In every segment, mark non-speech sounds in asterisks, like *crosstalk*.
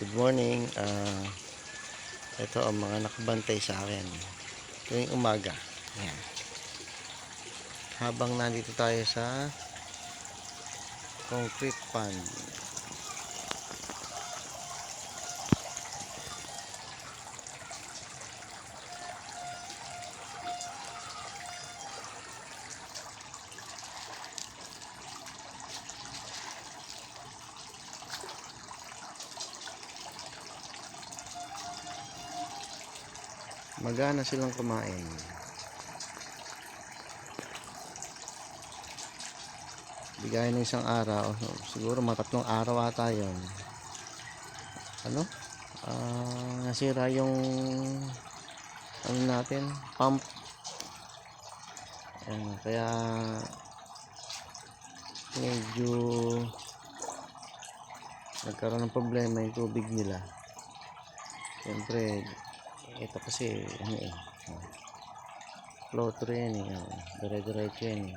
Good morning. Ah, ito ang mga nakabantay sa akin. Tuwing umaga. Ayan. Habang nandito tayo sa concrete pond. Magana silang kumain. Bigay ng isang araw. Siguro mga tatlong araw ata yun. Ano? Ah, nasira yung ano natin, pump. Ayan, kaya medyo nagkaroon ng problema yung tubig nila. Siyempre, ito kasi ano eh oh. floater yan eh oh. dire-diretso yan eh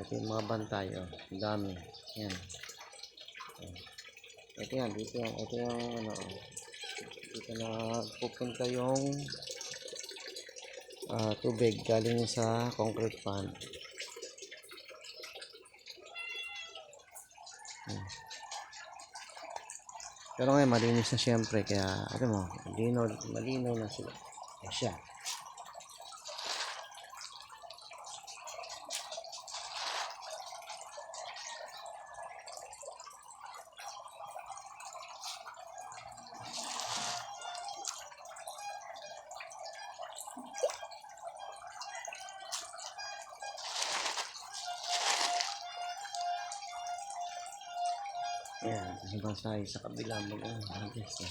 ito yung mga bantay oh. Dami yan oh. ito yan dito yan ito yung ano oh. dito na pupunta yung ah, tubig galing sa concrete pond Pero ngayon, malinis na siyempre. Kaya, ano mo, malinaw, malinaw na sila. Ayan siya. Ayan, hanggang sa, sa kabila lang. Hanggang sa.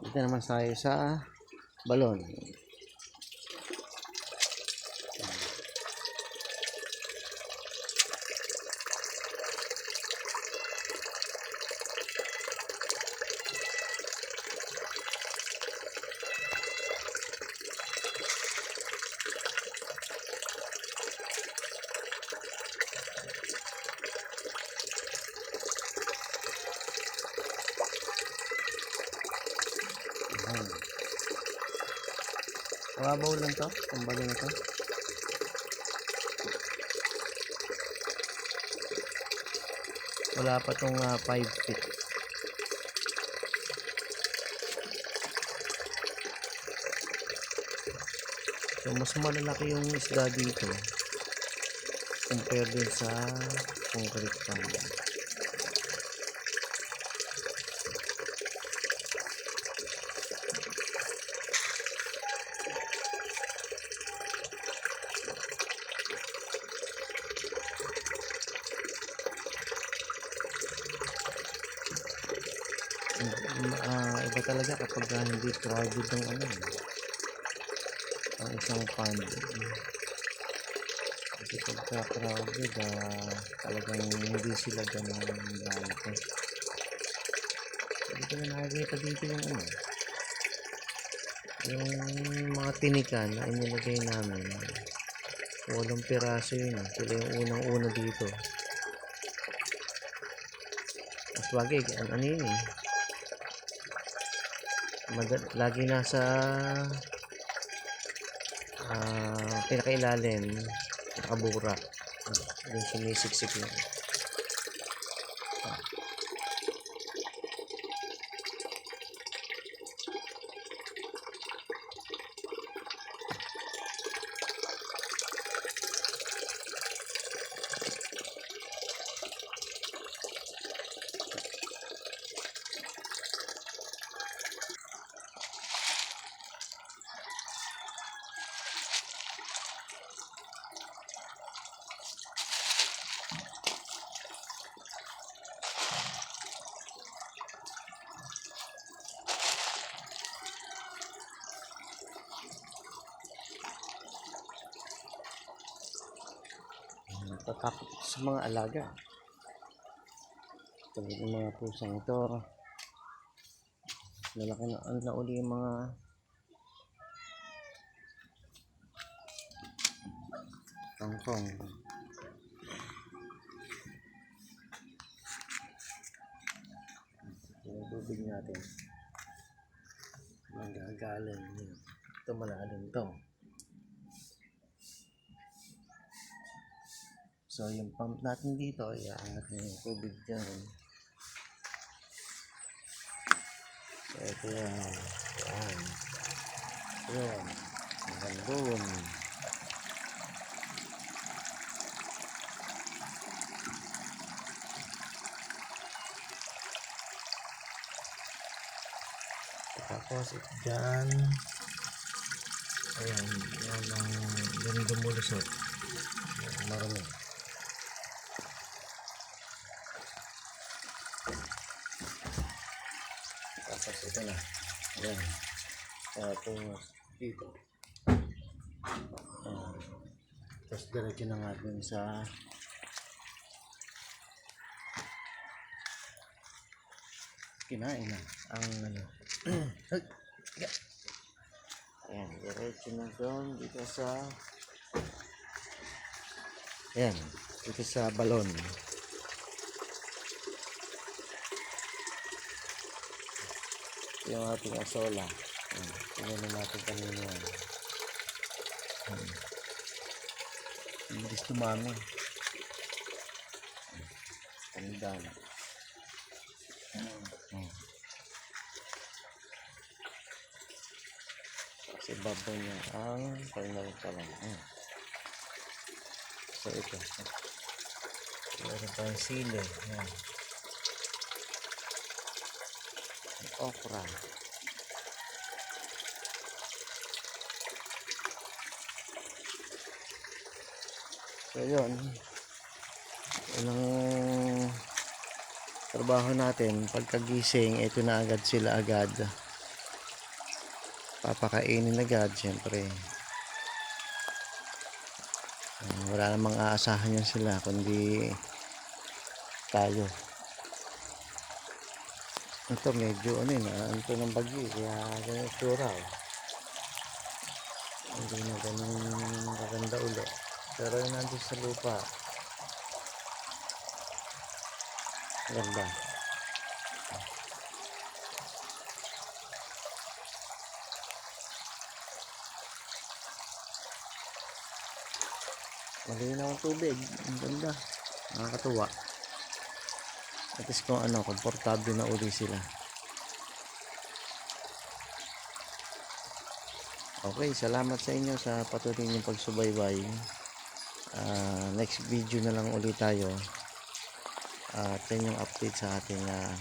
Dito naman tayo sa balon. Ayan. Mababaw lang to, balon na to. Wala pa tong 5 feet. So, mas malalaki yung isda dito compare dun sa concrete pond. Ah, iba talaga kapag ah, hindi crowded ng ano eh, ang isang pond kasi pagka crowded ah, talagang hindi sila ganun lalaki hindi ko na nakikita dito yung ano yung mga tinikan na inilagay namin walong piraso yun eh. sila yung unang una dito. Mas bagay ano yun eh Mad- lagi nasa ah pinakailalim nakabura yung sumisiksik lang Natatakot sa mga alaga. Tulad ng mga pusang ito. Malaki na, ano na uli yung mga tangkong. Yung tubig natin. Magagalan. Yun. Ito malalim to. So, yung pump natin dito, iaangat na yung tubig dyan. So, ito yan. Yan. Yan. Hanggang doon. Tapos, ito dyan. Ayan, yan ang dumulusot. Yan, marami. Tapos ito na. Ayan. Tapos dito. Ayan. Tapos diretso na nga dun sa kinain na ang ano. *clears throat* Ayan, diretso na doon dito sa Ayan, dito sa balon. Yung ating asola. Ayan, tingnan na natin kanina yan. Ang bilis dumami. Ganda na. Ayan. Kasi babaw niya ang final pa lang. Ayan. So ito. Meron tayong sili. Ayan. Okra. So yun. Yun ang trabaho natin. Pagkagising, ito na agad sila agad. Papakainin agad, syempre. Wala namang aasahan yan sila, kundi tayo. Ito medyo ano yun, ah, ano to ng bagyo, kaya ganyan itsura. Oh. Hindi na ganun maganda ulo. Pero yun nandun sa lupa. Ganda. Malinaw ang tubig. Ang ganda. Nakakatuwa. At least kung ano, komportable na uli sila. Okay, salamat sa inyo sa patuloy niyong pagsubaybay. Ah, next video na lang ulit tayo. At yan yung update sa ating ah,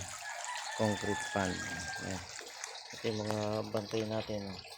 concrete pan. Yan. Ito yung mga bantay natin.